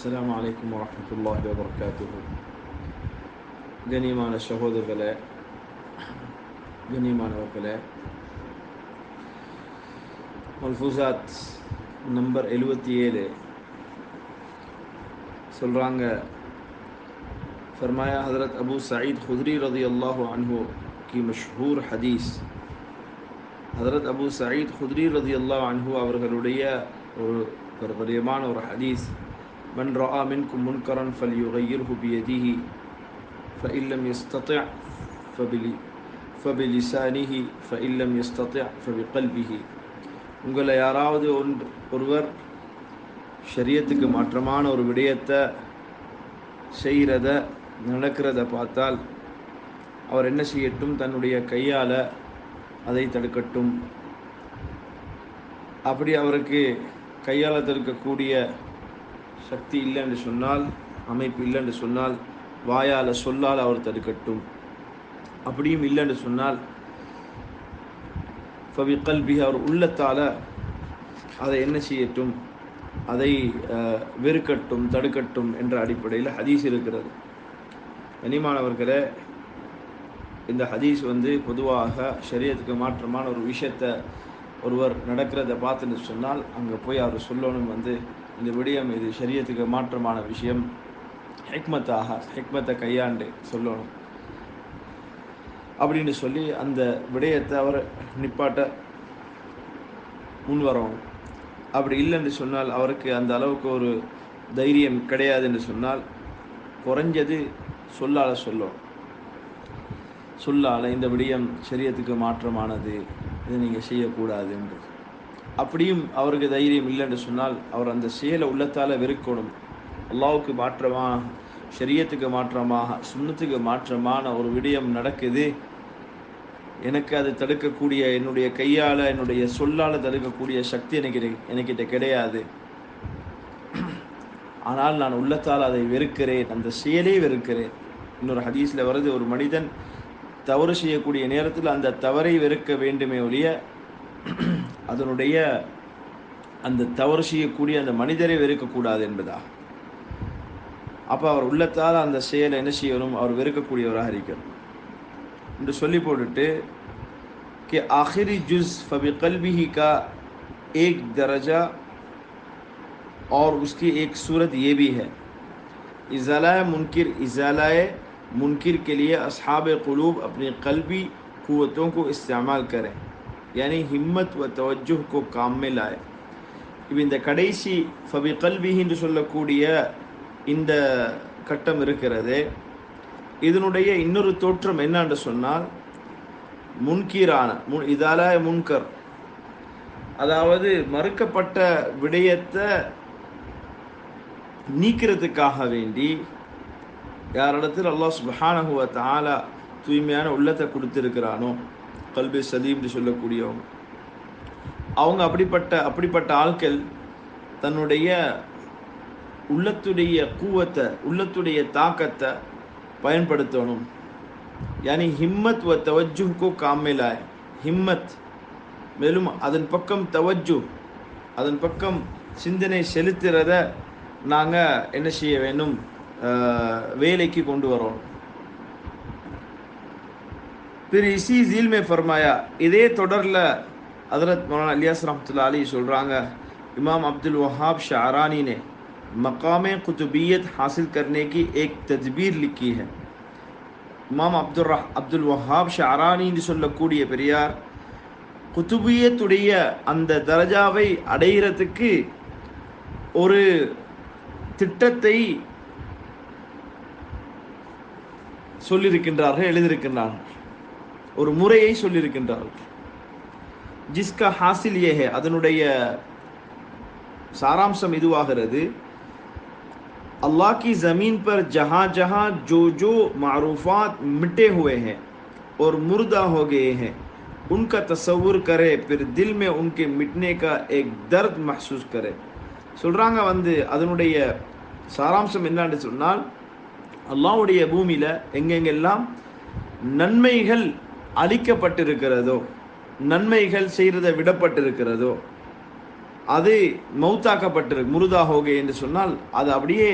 അസ്സാം വലൈക്കും വാഹമത്തല്ലാഹി വാബർക്കാത്തു ഗനിയമാണ് സഹോദരകളെ ഗനിയമാനവർക്കളെ மல்ஃபூசாத் நம்பர் எழுபத்தி ஏழு சொல்கிறாங்க فرمایا حضرت ابو سعید خدری رضی اللہ عنہ کی مشہور حدیث حضرت ابو سعید خدری رضی اللہ عنہ அவர்களுடைய ஒரு பிரபலியமான ஒரு ஹதீஸ் மன் ரா மின்கும் முன்கரன் ஃபல் யுகையிர்ஹு பியதிஹி فإن لم يستطع فبلي فبلسانه فإن لم يستطع فبقلبه உங்களை யாராவது ஒன்று ஒருவர் ஷரியத்துக்கு மாற்றமான ஒரு விடயத்தை செய்கிறத நடக்கிறத பார்த்தால் அவர் என்ன செய்யட்டும் தன்னுடைய கையால் அதை தடுக்கட்டும் அப்படி அவருக்கு கையால் தடுக்கக்கூடிய சக்தி இல்லை என்று சொன்னால் அமைப்பு இல்லை என்று சொன்னால் வாயால் சொல்லால் அவர் தடுக்கட்டும் அப்படியும் இல்லை என்று சொன்னால் ஃபவி கல்வி அவர் உள்ளத்தால் அதை என்ன செய்யட்டும்? அதை வெறுக்கட்டும் தடுக்கட்டும் என்ற அடிப்படையில் ஹதீஸ் இருக்கிறது. கனிமானவர்களே இந்த ஹதீஸ் வந்து பொதுவாக சரியத்துக்கு மாற்றமான ஒரு விஷயத்தை ஒருவர் நடக்கிறத பார்த்துன்னு சொன்னால் அங்கே போய் அவர் சொல்லணும் வந்து இந்த விடயம் இது சரியத்துக்கு மாற்றமான விஷயம். ஹெக்மத்தாக ஹெக்மத்தை கையாண்டு சொல்லணும். அப்படின்னு சொல்லி அந்த விடயத்தை அவர் நிப்பாட்ட முன் வரணும். அப்படி இல்லைன்னு சொன்னால் அவருக்கு அந்த அளவுக்கு ஒரு தைரியம் கிடையாது என்று சொன்னால் குறைஞ்சது சொல்லால் சொல்லும். சொல்லால் இந்த விடயம் சரியத்துக்கு மாற்றமானது. இதை நீங்கள் செய்யக்கூடாது என்று அப்படியும் அவருக்கு தைரியம் இல்லைன்னு சொன்னால் அவர் அந்த செயலை உள்ளத்தால் வெறுக்கணும். அல்லாவுக்கு மாற்றமாக ஷரியத்துக்கு மாற்றமாக சுண்ணத்துக்கு மாற்றமான ஒரு விடயம் நடக்குது. எனக்கு அதை தடுக்கக்கூடிய என்னுடைய கையால் என்னுடைய சொல்லால் தடுக்கக்கூடிய சக்தி எனக்கு எனக்கிட்ட கிடையாது. ஆனால் நான் உள்ளத்தால் அதை வெறுக்கிறேன். அந்த செயலே வெறுக்கிறேன். இன்னொரு ஹதீஸில் வருது ஒரு மனிதன் தவறு செய்யக்கூடிய நேரத்தில் அந்த தவறை வெறுக்க வேண்டுமே ஒழிய அதனுடைய அந்த தவறு செய்யக்கூடிய அந்த மனிதரை வெறுக்கக்கூடாது என்பதா அப்போ அவர் உள்ளத்தால் அந்த செயலை என்ன செய்யணும் அவர் வெறுக்கக்கூடியவராக இருக்கணும் என்று சொல்லி போட்டுட்டு कि आखिरी जुज़ फ़बिकल्बी का एक दर्जा और उसकी एक सूरत ये भी है इज़ाला मुनकर इज़ाला मुनकर के लिए असहाब क़लूब अपनी कल्बी क़वतों को इस्तेमाल करें यानी हिम्मत व तवज्जो को काम में लाए இப்போ இந்த கடைசி ஃபபி கல்வி என்று சொல்லக்கூடிய இந்த கட்டம் இருக்கிறது இதனுடைய இன்னொரு தோற்றம் என்னன்னு சொன்னால் முன்கீரான முன் இதால முன்கர் அதாவது மறுக்கப்பட்ட விடயத்தை நீக்கிறதுக்காக வேண்டி யாரிடத்தில் அல்லாஹ் சுபஹானஹுவ தாலா தூய்மையான உள்ளத்தை கொடுத்துருக்கிறானோ கல்வி சலீம்னு சொல்லக்கூடியவங்க. அவங்க அப்படிப்பட்ட அப்படிப்பட்ட ஆட்கள் தன்னுடைய உள்ளத்துடைய கூவத்தை உள்ளத்துடைய தாக்கத்தை பயன்படுத்தணும். யானி ஹிம்மத் வ தவஜுக்கோ காமிலாய். ஹிம்மத் மேலும் அதன் பக்கம் தவஜு அதன் பக்கம் சிந்தனை செலுத்துறத நாங்கள் என்ன செய்ய வேண்டும்? வேலைக்கு கொண்டு வரோம் फिर इसी झील में फरमाया இதே தொடரில் हज़रत मौलाना अलियास रहमतुल्लाह अली சொல்கிறாங்க इमाम अब्दुल वहाब शारानी ने मकाम कुतुबियत हासिल करने की एक तदबीर लिखी है இமாம் அப்துல் அப்துல் வஹாப் ஷாரானின்னு சொல்லக்கூடிய பெரியார் குத்துபியத்துடைய அந்த தரஜாவை அடைகிறதுக்கு ஒரு திட்டத்தை சொல்லியிருக்கின்றார்கள் எழுதியிருக்கின்றார்கள் ஒரு முறையை சொல்லியிருக்கின்றார்கள் ஜிஸ்கா ஹாசில் ஏஹே அதனுடைய சாராம்சம் இதுவாகிறது अल्लाह की ज़मीन पर जहाँ जहाँ जो जो मरूफात मिटे हुए हैं और मुर्दा हो गए हैं उनका तस्वुर करे फिर दिल में उनके मिटने का एक दर्द महसूस करे சொல்கிறாங்க வந்து அதனுடைய சாராம்சம் என்னன்னு சொன்னால் அல்லாவுடைய பூமியில் எங்கெங்கெல்லாம் நன்மைகள் அளிக்கப்பட்டிருக்கிறதோ நன்மைகள் செய்கிறத விடப்பட்டிருக்கிறதோ அது மௌத்தாக்கப்பட்டிருக்கு முருதாகோகை என்று சொன்னால் அது அப்படியே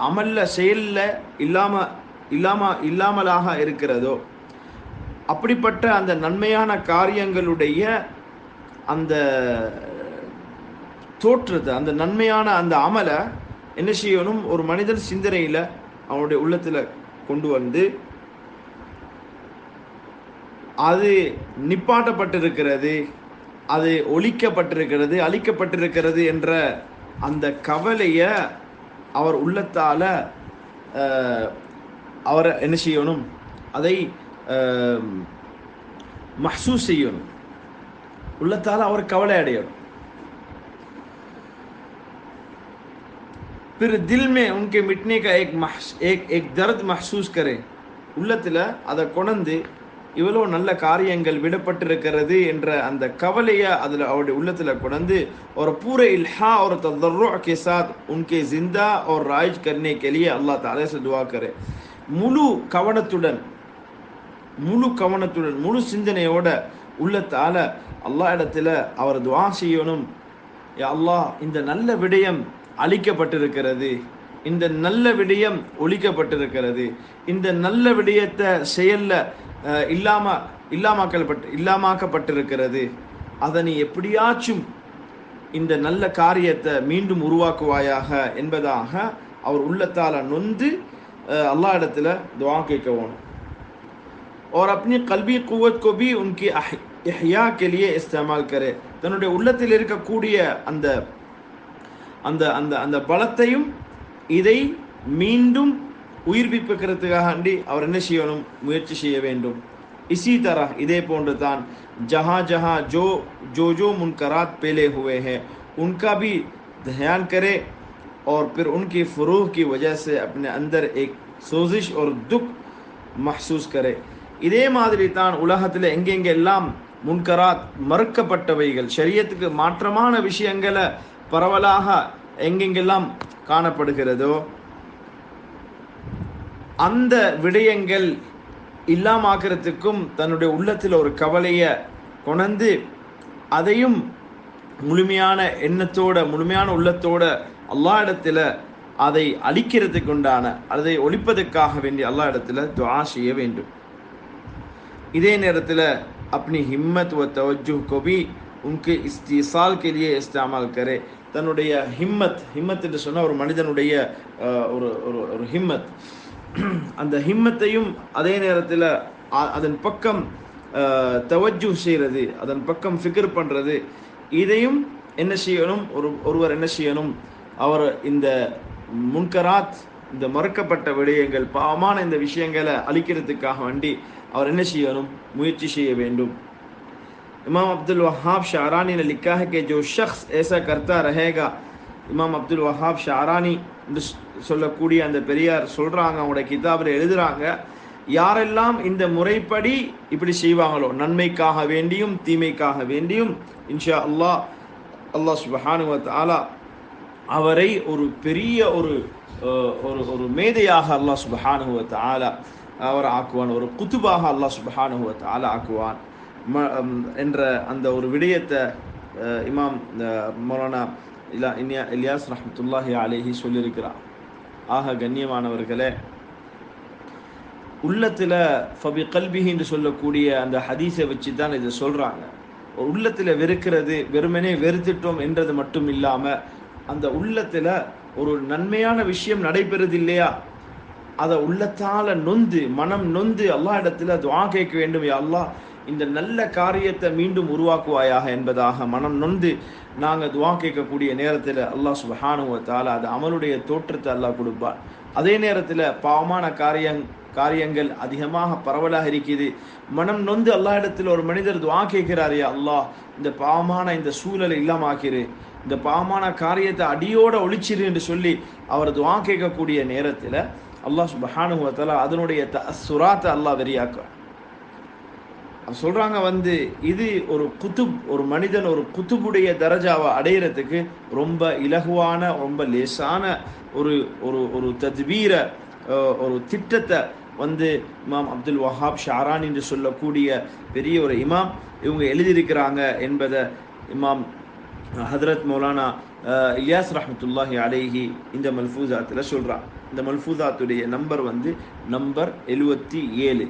அமல்ல செயலில் இல்லாமல் இல்லாமல் இல்லாமலாக இருக்கிறதோ அப்படிப்பட்ட அந்த நன்மையான காரியங்களுடைய அந்த தோற்றத்தை அந்த நன்மையான அந்த அமலை என்ன செய்யணும்? ஒரு மனிதன் சிந்தனையில் அவனுடைய உள்ளத்தில் கொண்டு வந்து அது நிப்பாட்டப்பட்டிருக்கிறது அது ஒழிக்கப்பட்டிருக்கிறது அழிக்கப்பட்டிருக்கிறது என்ற அந்த கவலையை அவர் உள்ளத்தால் அவரை என்ன செய்யணும்? அதை அஹ், செய்யணும். உள்ளத்தால் அவர் கவலை அடையணும். பிற தில் உன்கே மிட்னே கா ஏக் மஹ் ஏக் ஏக் தர்த் மஹசூஸ் கரே உள்ளத்தில் அதை கொணந்து இவ்வளோ நல்ல காரியங்கள் விடப்பட்டிருக்கிறது என்ற அந்த கவலையை அதில் அவருடைய உள்ளத்தில் கொண்டு ஒரு பூர இல்ஹா ஒரு தர்ரோ கே சாத் உன்கே ஜிந்தா ஒரு ராஜ் கர்னே கெலியே அல்லா தாலே துவா முழு கவனத்துடன் முழு கவனத்துடன் முழு சிந்தனையோட உள்ளத்தால் அல்லா இடத்துல அவர் துவா செய்யணும். அல்லாஹ் இந்த நல்ல விடயம் அழிக்கப்பட்டிருக்கிறது இந்த நல்ல விடயம் ஒழிக்கப்பட்டிருக்கிறது இந்த நல்ல விடயத்தை செயல்ல அஹ், இல்லாம இல்லாமாக்கப்பட்டு இல்லாமாக்கப்பட்டிருக்கிறது அதை நீ எப்படியாச்சும் இந்த நல்ல காரியத்தை மீண்டும் உருவாக்குவாயாக என்பதாக அவர் உள்ளத்தால நொந்து அஹ், அல்லாஹ் இடத்துல துவா கேட்கவும் और अपनी कल्बी कुवत को भी उनकी अह- इहया के लिए इस्तेमाल करे தன்னுடைய உள்ளத்தில் இருக்கக்கூடிய அந்த அந்த அந்த அந்த பலத்தையும் இதை மீண்டும் உயிர்ப்பிப்பதற்காண்டி அவர் என்ன செய்யணும் முயற்சி செய்ய வேண்டும் इसी तरह இதே போன்று தான் जहाँ जहाँ जो जो जो मुनकरात पहले हुए हैं उनका भी ध्यान करे और फिर उनकी फरूह की वजह से अपने अंदर एक सोजिश और दुख महसूस करे இதே மாதிரி தான் உலகத்தில் எங்கெங்கெல்லாம் முன்கராத் மறுக்கப்பட்டவைகள் ஷரியத்துக்கு மாற்றமான விஷயங்களை பரவலாக எங்கெங்கெல்லாம் காணப்படுகிறதோ அந்த விடயங்கள் இல்லாமாக்கிறதுக்கும் தன்னுடைய உள்ளத்தில் ஒரு கவலையை கொணந்து அதையும் முழுமையான எண்ணத்தோட முழுமையான உள்ளத்தோட அல்லாஹ் இடத்துல அதை அழிக்கிறதுக்கு உண்டான அதை ஒழிப்பதற்காக வேண்டிய அல்லாஹ் இடத்துல துஆ செய்ய வேண்டும் இதே நேரத்தில் अपनी हिम्मत व तवज्जुह को भी उनके इस्तीसाल के लिए इस्तेमाल करे தன்னுடைய ஹிம்மத் ஹிம்மத் என்று சொன்னால் ஒரு மனிதனுடைய ஒரு ஒரு ஒரு ஹிம்மத். அந்த ஹிம்மத்தையும் அதே நேரத்தில் அதன் பக்கம் தவஜு செய்கிறது அதன் பக்கம் ஃபிகர் பண்ணுறது இதையும் என்ன செய்யணும்? ஒரு ஒருவர் என்ன செய்யணும்? அவர் இந்த முன்கராத் இந்த மறுக்கப்பட்ட விடயங்கள் பாவமான இந்த விஷயங்களை அழிக்கிறதுக்காக வேண்டி அவர் என்ன செய்யணும்? முயற்சி செய்ய வேண்டும். इमाम अब्दुल वहाब शारानी ने लिखा है कि जो शख्स ऐसा करता रहेगा இமாம் அப்துல் வஹாப் ஷாரானி என்று சொ- சொல்லக்கூடிய அந்த பெரியார் சொல்றாங்க அவங்களோட கிதாபில் எழுதுறாங்க யாரெல்லாம் இந்த முறைப்படி இப்படி செய்வாங்களோ நன்மைக்காக வேண்டியும் தீமைக்காக வேண்டியும் இன்ஷா அல்லாஹ் அல்லாஹ் சுபஹானு வ தஆலா அவரை ஒரு பெரிய ஒரு அஹ், ஒரு ஒரு மேதையாக அல்லாஹ் சுபஹானஹு வ தஆலா அவர் ஆக்குவான் ஒரு குத்துபாக அல்லாஹ் சுபஹானஹு வ தஆலா ஆக்குவான் ம- என்ற அந்த ஒரு விடயத்தை இமாம் மௌலானா இல்லா இன்யா இலியாஸ் ரஹமத்துல்லாஹி அலேஹி சொல்லியிருக்கிறார். ஆக கண்ணியமானவர்களே உள்ளத்தில் ஃபபி கல்பிஹி என்று சொல்லக்கூடிய அந்த ஹதீஸை வச்சு தான் இதை சொல்கிறாங்க உள்ளத்தில் வெறுக்கிறது வெறுமனே வெறுத்துட்டோம் என்றது மட்டும் இல்லாமல் அந்த உள்ளத்தில் ஒரு நன்மையான விஷயம் நடைபெறுது இல்லையா? அதை உள்ளத்தால நொந்து மனம் நொந்து எல்லா இடத்துல துவா கேட்க வேண்டும். யா அல்லாஹ் இந்த நல்ல காரியத்தை மீண்டும் உருவாக்குவாயாக என்பதாக மனம் நொந்து நாங்கள் துவா கேட்கக்கூடிய நேரத்தில் அல்லாஹ் சுபஹானுவத்தால் அது அமலுடைய தோற்றத்தை அல்லாஹ் கொடுப்பார். அதே நேரத்தில் பாவமான காரியங் காரியங்கள் அதிகமாக பரவலாக இருக்குது. மனம் நொந்து அல்லா இடத்தில் ஒரு மனிதர் துவா கேட்கிறாரே அல்லாஹ் இந்த பாவமான இந்த சூழலை இல்லாமாக்கிரு இந்த பாவமான காரியத்தை அடியோட ஒழிச்சிரு என்று சொல்லி அவர் துவா கேட்கக்கூடிய நேரத்தில் அல்லாஹ் சுபஹானுவத்தால் அதனுடைய த அதனுடைய அல்லாஹ் வெறியாக்குறான் சொல்கிறாங்க சொல்றாங்க வந்து இது ஒரு குத்துப் ஒரு மனிதன் ஒரு குத்துபுடைய தரஜாவை அடையிறதுக்கு ரொம்ப இலகுவான ரொம்ப லேசான ஒரு ஒரு ஒரு தத்வீர ஒரு திட்டத்தை வந்து இமாம் அப்துல் வஹாப் ஷாரான் என்று சொல்லக்கூடிய பெரிய ஒரு இமாம் இவங்க எழுதியிருக்கிறாங்க என்பதை இமாம் ஹதரத் மௌலானா இலியாஸ் ரஹமத்துல்லாஹி அலேஹி இந்த மல்ஃபூசாத்தில் சொல்கிறான் இந்த மல்ஃபூசாத்துடைய நம்பர் வந்து நம்பர் எழுவத்தி ஏழு.